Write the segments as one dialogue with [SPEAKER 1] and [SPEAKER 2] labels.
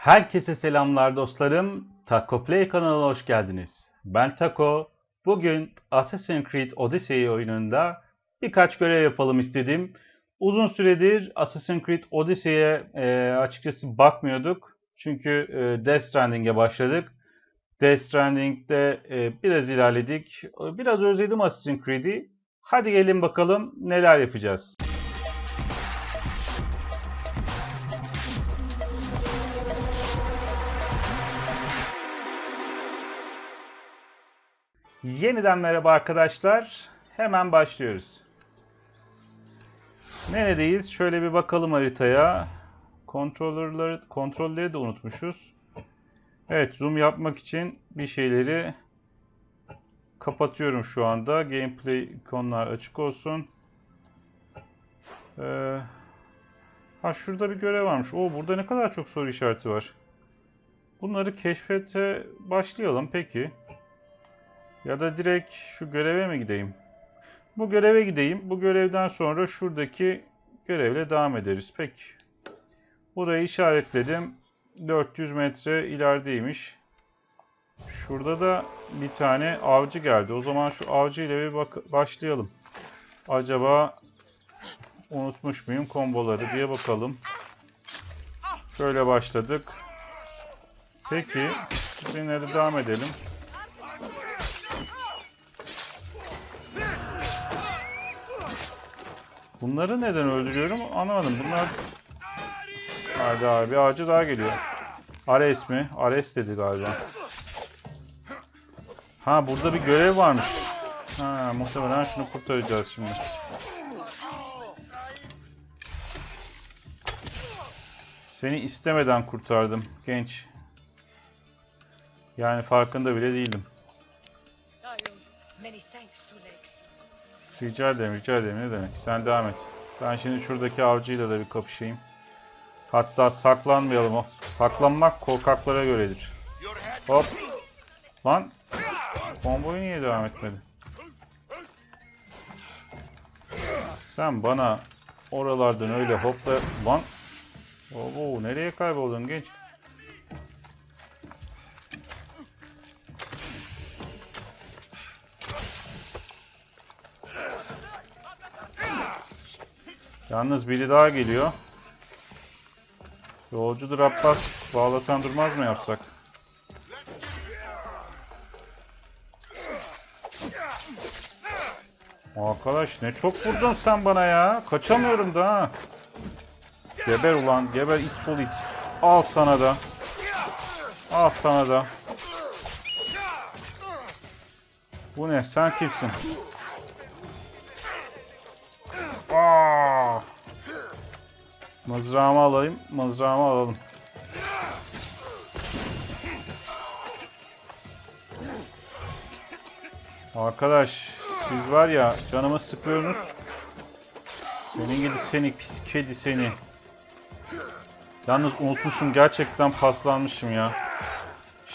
[SPEAKER 1] Herkese selamlar dostlarım. Taco Play kanalına hoş geldiniz. Ben Taco. Bugün Assassin's Creed Odyssey oyununda birkaç görev yapalım istedim. Uzun süredir Assassin's Creed Odyssey'e e, açıkçası bakmıyorduk. Çünkü e, Death Stranding'e başladık. Death Stranding'de e, biraz ilerledik. Biraz özledim Assassin's Creed'i. Hadi gelin bakalım neler yapacağız. Yeniden merhaba arkadaşlar. Hemen başlıyoruz. Neredeyiz? Şöyle bir bakalım haritaya. Kontrolörleri, kontrolleri de unutmuşuz. Evet, zoom yapmak için bir şeyleri kapatıyorum şu anda. Gameplay ikonlar açık olsun. Ee, ha şurada bir görev varmış. Oo burada ne kadar çok soru işareti var. Bunları keşfete başlayalım peki. Ya da direkt şu göreve mi gideyim? Bu göreve gideyim. Bu görevden sonra şuradaki görevle devam ederiz. Peki. Burayı işaretledim. 400 metre ilerideymiş. Şurada da bir tane avcı geldi. O zaman şu avcı ile bir bak başlayalım. Acaba unutmuş muyum komboları diye bakalım. Şöyle başladık. Peki. De devam edelim. Bunları neden öldürüyorum anlamadım. Bunlar... Hadi abi ağacı daha geliyor. Ares mi? Ares dedi galiba. Ha burada bir görev varmış. Ha muhtemelen şunu kurtaracağız şimdi. Seni istemeden kurtardım genç. Yani farkında bile değildim.
[SPEAKER 2] Many thanks, Legs.
[SPEAKER 1] Rica ederim, rica ederim. Ne demek? Sen devam et. Ben şimdi şuradaki avcıyla da bir kapışayım. Hatta saklanmayalım. Saklanmak korkaklara göredir. Hop. Lan. Komboyu niye devam etmedi? Sen bana oralardan öyle hopla... Lan. Oo, nereye kayboldun genç? Yalnız biri daha geliyor. Yolcudur Abbas. Bağlasan durmaz mı yapsak? Arkadaş ne çok vurdun sen bana ya. Kaçamıyorum da. Geber ulan geber it bul it. Al sana da. Al sana da. Bu ne? Sen kimsin? Aa! Mızrağımı alayım. Mızrağımı alalım. Arkadaş siz var ya canımı sıkıyorsunuz. Senin gibi seni pis kedi seni. Yalnız unutmuşum gerçekten paslanmışım ya.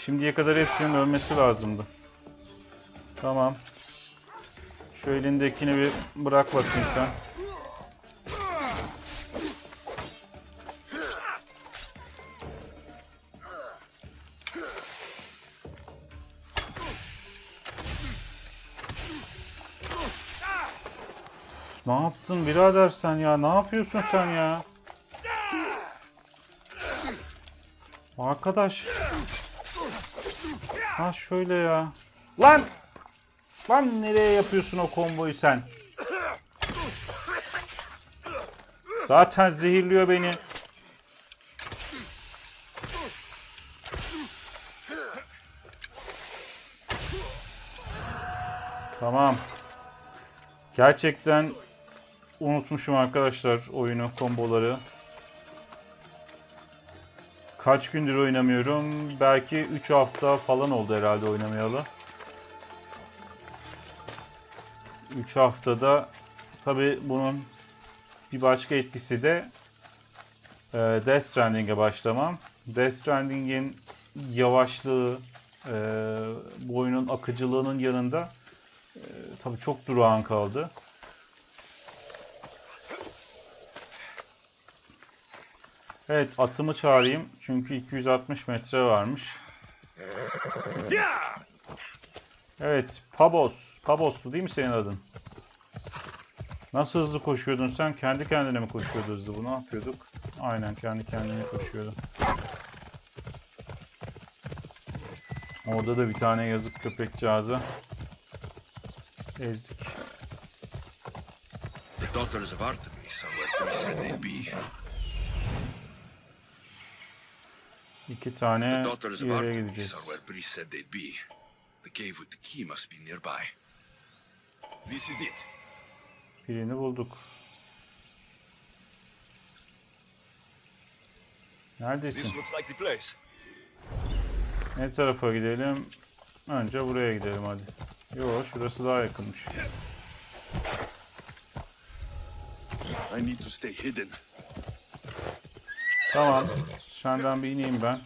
[SPEAKER 1] Şimdiye kadar hepsinin ölmesi lazımdı. Tamam. Şu elindekini bir bırak bakayım sen. Ne yaptın birader sen ya? Ne yapıyorsun sen ya? Arkadaş. Ha şöyle ya. Lan! Lan nereye yapıyorsun o komboyu sen? Zaten zehirliyor beni. Tamam. Gerçekten unutmuşum arkadaşlar oyunu, komboları. Kaç gündür oynamıyorum? Belki 3 hafta falan oldu herhalde oynamayalı. 3 haftada tabi bunun bir başka etkisi de e, Death Stranding'e başlamam. Death Stranding'in yavaşlığı, e, bu oyunun akıcılığının yanında e, tabi çok durağan kaldı. Evet atımı çağırayım. Çünkü 260 metre varmış. Evet Pabos. Pabos'tu değil mi senin adın? Nasıl hızlı koşuyordun sen? Kendi kendine mi koşuyordu hızlı? Bu ne yapıyorduk? Aynen kendi kendine koşuyordu. Orada da bir tane yazık köpekcağızı ezdik.
[SPEAKER 2] The daughters of Artemis are where Greece said they'd be.
[SPEAKER 1] İki tane
[SPEAKER 2] The daughters of
[SPEAKER 1] yere gideceğiz.
[SPEAKER 2] The cave with the key must be nearby. This is it.
[SPEAKER 1] Birini bulduk. Neredesin?
[SPEAKER 2] This looks like the place.
[SPEAKER 1] Ne tarafa gidelim? Önce buraya gidelim hadi. Yo şurası daha yakınmış.
[SPEAKER 2] I need to stay hidden.
[SPEAKER 1] Tamam. Senden bir ineyim ben.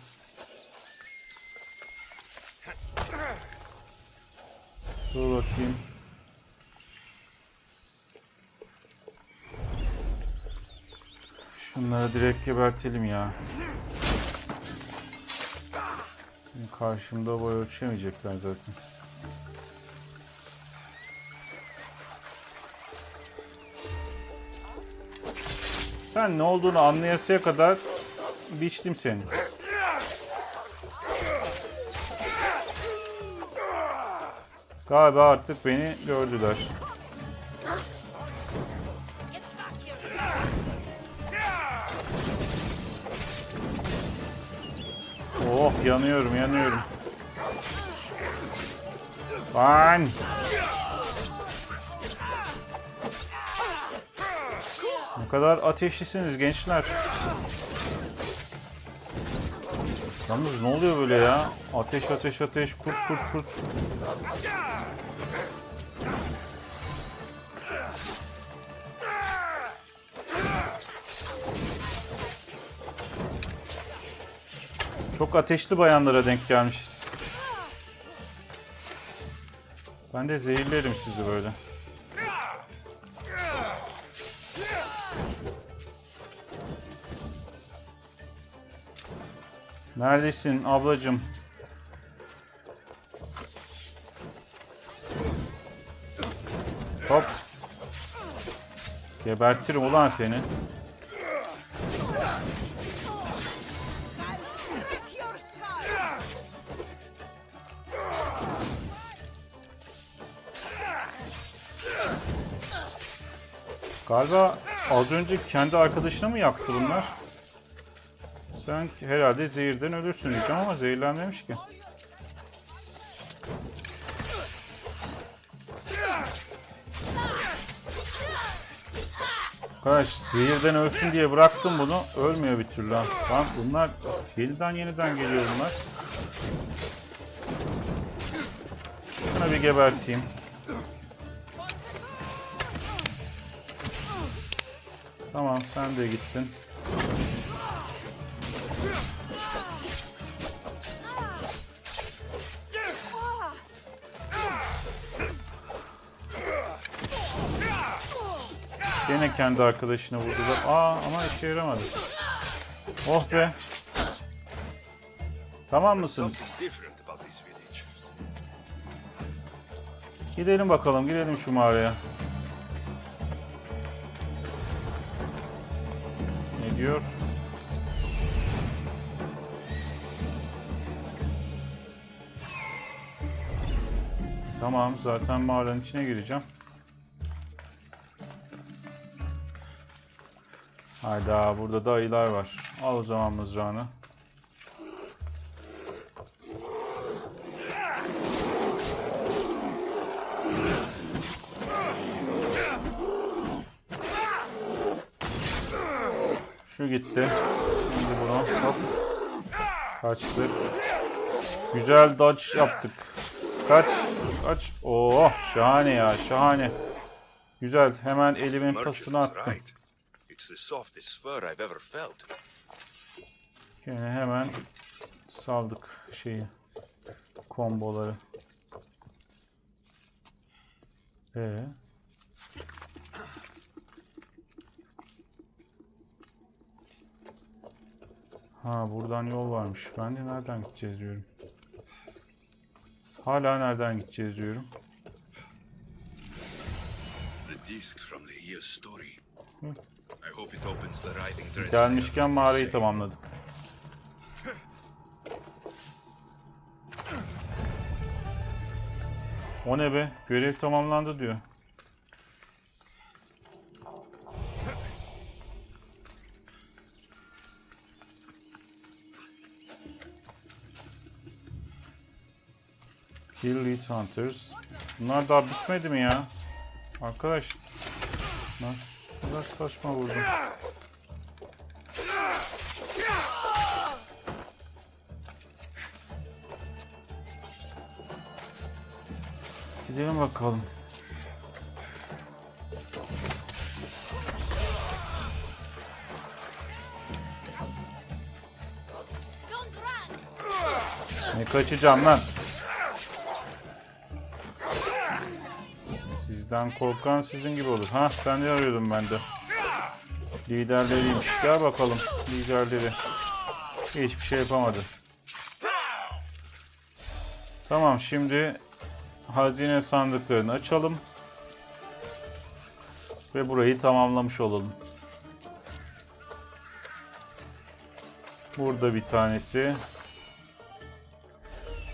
[SPEAKER 1] Dur bakayım. Şunları direkt gebertelim ya. Karşımda boy ölçemeyecekler zaten. Sen ne olduğunu anlayasıya kadar biçtim seni. Galiba artık beni gördüler. Yanıyorum yanıyorum. Lan! Ne kadar ateşlisiniz gençler. Yalnız ne oluyor böyle ya? Ateş ateş ateş kurt kurt kurt. Çok ateşli bayanlara denk gelmişiz. Ben de zehirlerim sizi böyle. Neredesin ablacım? Hop. Gebertirim ulan seni. Galiba az önce kendi arkadaşını mı yaktı bunlar? Sen herhalde zehirden ölürsün diyeceğim ama zehirlenmemiş ki. Arkadaş zehirden ölsün diye bıraktım bunu. Ölmüyor bir türlü. Lan bunlar yeniden yeniden geliyor bunlar. Şuna bir geberteyim. Tamam sen de gittin. Gene kendi arkadaşını vurdular. Aa ama işe yaramadı. Oh be. Tamam mısınız? Gidelim bakalım, gidelim şu mağaraya. Ne diyor? Tamam, zaten mağaranın içine gireceğim. Hayda, burada da ayılar var. Al o zaman mızrağını. Gitti. Şimdi bunu hop. Kaçtık. Güzel dodge yaptık. Kaç. Kaç. Oo şahane ya şahane. Güzel hemen elimin pasını attım. Gene hemen saldık şeyi. Komboları. Ee? Ha buradan yol varmış. Ben de nereden gideceğiz diyorum. Hala nereden gideceğiz diyorum. Gelmişken mağarayı tamamladık. O ne be? Görev tamamlandı diyor. Kill Elite Hunters. Bunlar daha bitmedi mi ya? Arkadaş. Nasıl saçma vurdum. Gidelim bakalım. Ne kaçacağım lan? Sizden korkan sizin gibi olur. Ha sen ne arıyordun ben de. Liderleriymiş. Gel bakalım liderleri. Hiçbir şey yapamadı. Tamam şimdi hazine sandıklarını açalım. Ve burayı tamamlamış olalım. Burada bir tanesi.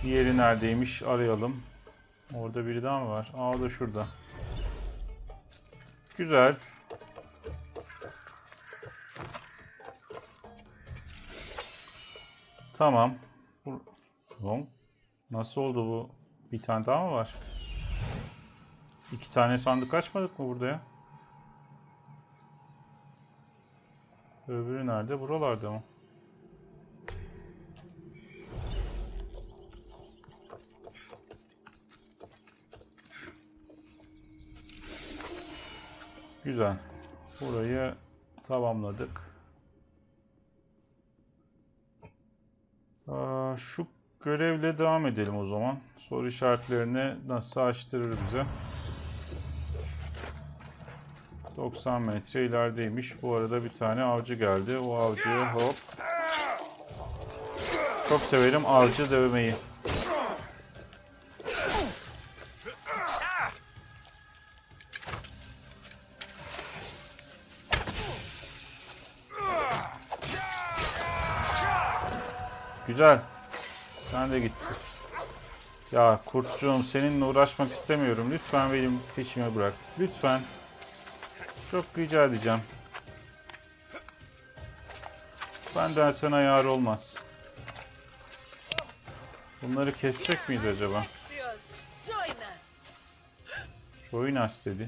[SPEAKER 1] Diğeri neredeymiş arayalım. Orada biri daha mı var? Aa da şurada. Güzel. Tamam. Lan, Nasıl oldu bu? Bir tane daha mı var? İki tane sandık açmadık mı burada ya? Öbürü nerede? Buralarda mı? Güzel. Burayı tamamladık. Aa, şu görevle devam edelim o zaman. Soru işaretlerini nasıl açtırır bize. 90 metre ilerideymiş. Bu arada bir tane avcı geldi. O avcıyı hop. Çok severim avcı dövmeyi. Güzel. Sen de gitti. Ya kurtcuğum seninle uğraşmak istemiyorum. Lütfen benim peşime bırak. Lütfen. Çok rica edeceğim. Benden sana yar olmaz. Bunları kesecek miydi acaba?
[SPEAKER 3] Join us.
[SPEAKER 1] Join us dedi.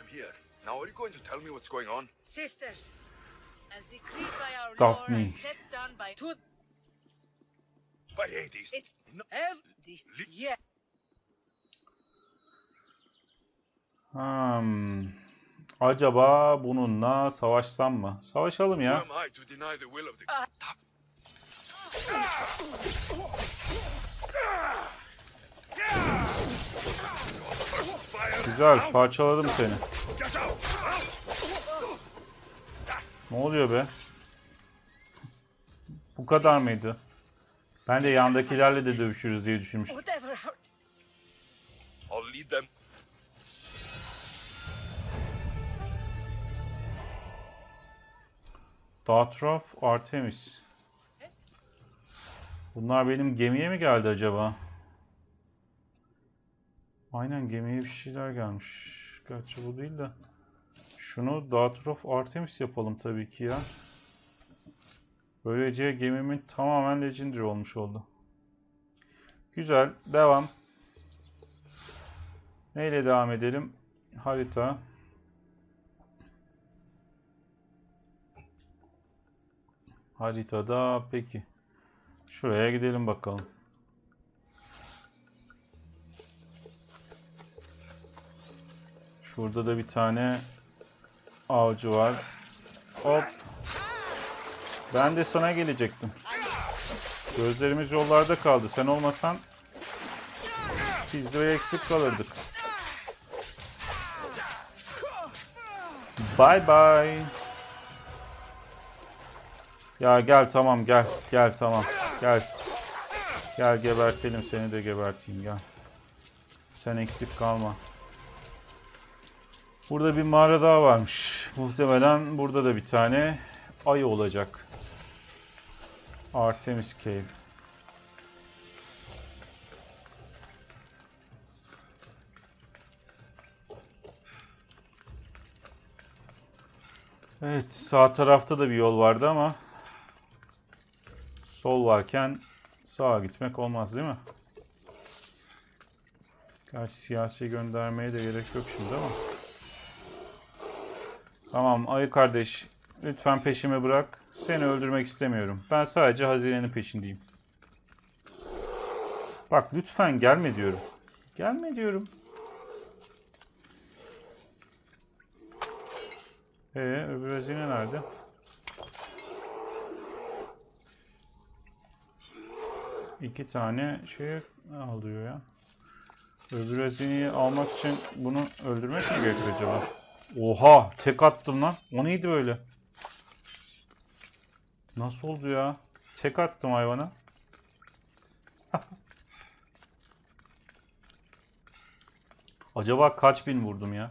[SPEAKER 2] I'm here. Now are you going to tell me what's going on?
[SPEAKER 3] Sisters, as decreed by our
[SPEAKER 1] Daphne.
[SPEAKER 2] Hades.
[SPEAKER 3] it's
[SPEAKER 2] No.
[SPEAKER 3] have the yeah.
[SPEAKER 1] Hmm. Acaba bununla savaşsam mı? Savaşalım ya.
[SPEAKER 2] The...
[SPEAKER 1] Güzel parçaladım seni. Ne oluyor be? Bu kadar mıydı? Ben de yandakilerle de dövüşürüz diye düşünmüştüm.
[SPEAKER 2] I'll lead them.
[SPEAKER 1] Artemis. Bunlar benim gemiye mi geldi acaba? Aynen gemiye bir şeyler gelmiş. Gerçi bu değil de. Şunu Datraf Artemis yapalım tabii ki ya. Böylece gemimin tamamen Legendary olmuş oldu. Güzel. Devam. Neyle devam edelim? Harita. Haritada peki. Şuraya gidelim bakalım. Şurada da bir tane avcı var. Hop. Ben de sana gelecektim. Gözlerimiz yollarda kaldı. Sen olmasan biz de eksik kalırdık. Bye bye. Ya gel tamam gel. Gel tamam. Gel. Gel gebertelim seni de geberteyim gel. Sen eksik kalma. Burada bir mağara daha varmış. Muhtemelen burada da bir tane ayı olacak. Artemis Cave. Evet, sağ tarafta da bir yol vardı ama sol varken sağa gitmek olmaz değil mi? Gerçi siyasi göndermeye de gerek yok şimdi ama. Tamam ayı kardeş lütfen peşimi bırak. Seni öldürmek istemiyorum. Ben sadece hazinenin peşindeyim. Bak lütfen gelme diyorum. Gelme diyorum. Ee, öbür hazine nerede? İki tane şey alıyor ya. Öbür hazineyi almak için bunu öldürmek mi gerek acaba? Oha! Tek attım lan. O neydi böyle? Nasıl oldu ya? Tek attım hayvana. Acaba kaç bin vurdum ya?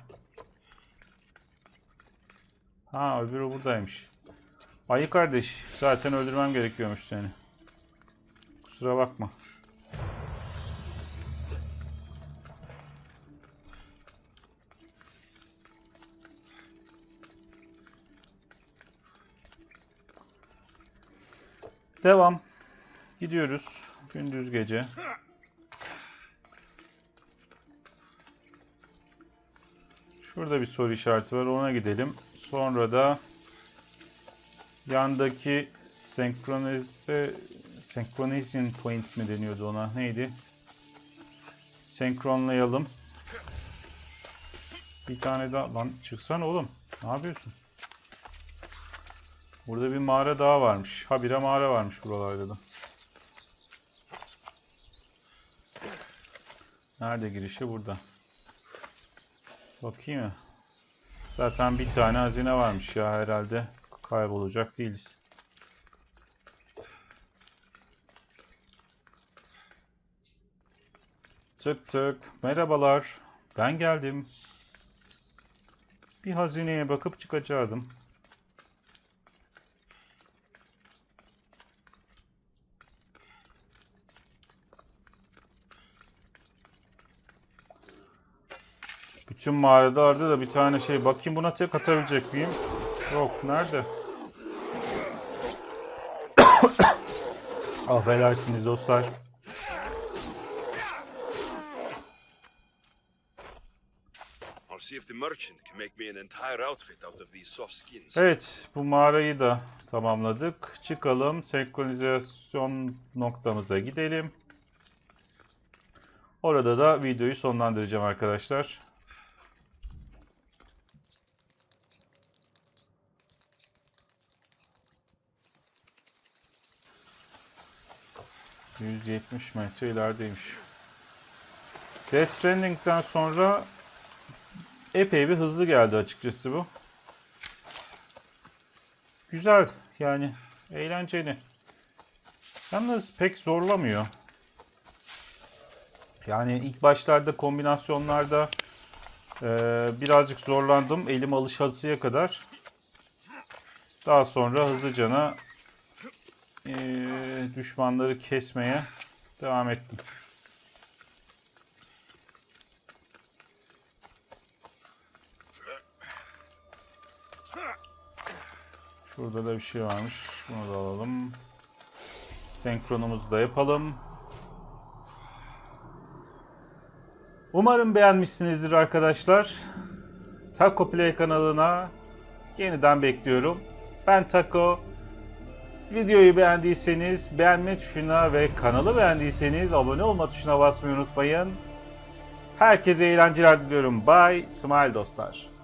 [SPEAKER 1] Ha öbürü buradaymış. Ayı kardeş zaten öldürmem gerekiyormuş seni. Kusura bakma. Devam. Gidiyoruz. Gündüz gece. Şurada bir soru işareti var. Ona gidelim. Sonra da yandaki senkronize senkronizing point mi deniyordu ona? Neydi? Senkronlayalım. Bir tane daha. Lan çıksana oğlum. Ne yapıyorsun? Burada bir mağara daha varmış. Habire mağara varmış buralarda da. Nerede girişi? Burada. Bakayım mı? Zaten bir tane hazine varmış ya herhalde. Kaybolacak değiliz. Tık tık. Merhabalar. Ben geldim. Bir hazineye bakıp çıkacaktım. Bütün mağarada arada da bir tane şey. Bakayım buna tek atabilecek miyim? Yok. Nerede? Affedersiniz dostlar.
[SPEAKER 2] Soft skins.
[SPEAKER 1] Evet, bu mağarayı da tamamladık. Çıkalım, senkronizasyon noktamıza gidelim. Orada da videoyu sonlandıracağım arkadaşlar. ...170 metre ilerideymiş. Death Stranding'den sonra epey bir hızlı geldi açıkçası bu. Güzel yani eğlenceli. Yalnız pek zorlamıyor. Yani ilk başlarda kombinasyonlarda eee, birazcık zorlandım elim alışasıya kadar. Daha sonra hızlıcana eee, düşmanları kesmeye devam ettim. Şurada da bir şey varmış. Bunu da alalım. Senkronumuzu da yapalım. Umarım beğenmişsinizdir arkadaşlar. Taco Play kanalına yeniden bekliyorum. Ben Taco. Videoyu beğendiyseniz beğenme tuşuna ve kanalı beğendiyseniz abone olma tuşuna basmayı unutmayın. Herkese eğlenceler diliyorum. Bye. Smile dostlar.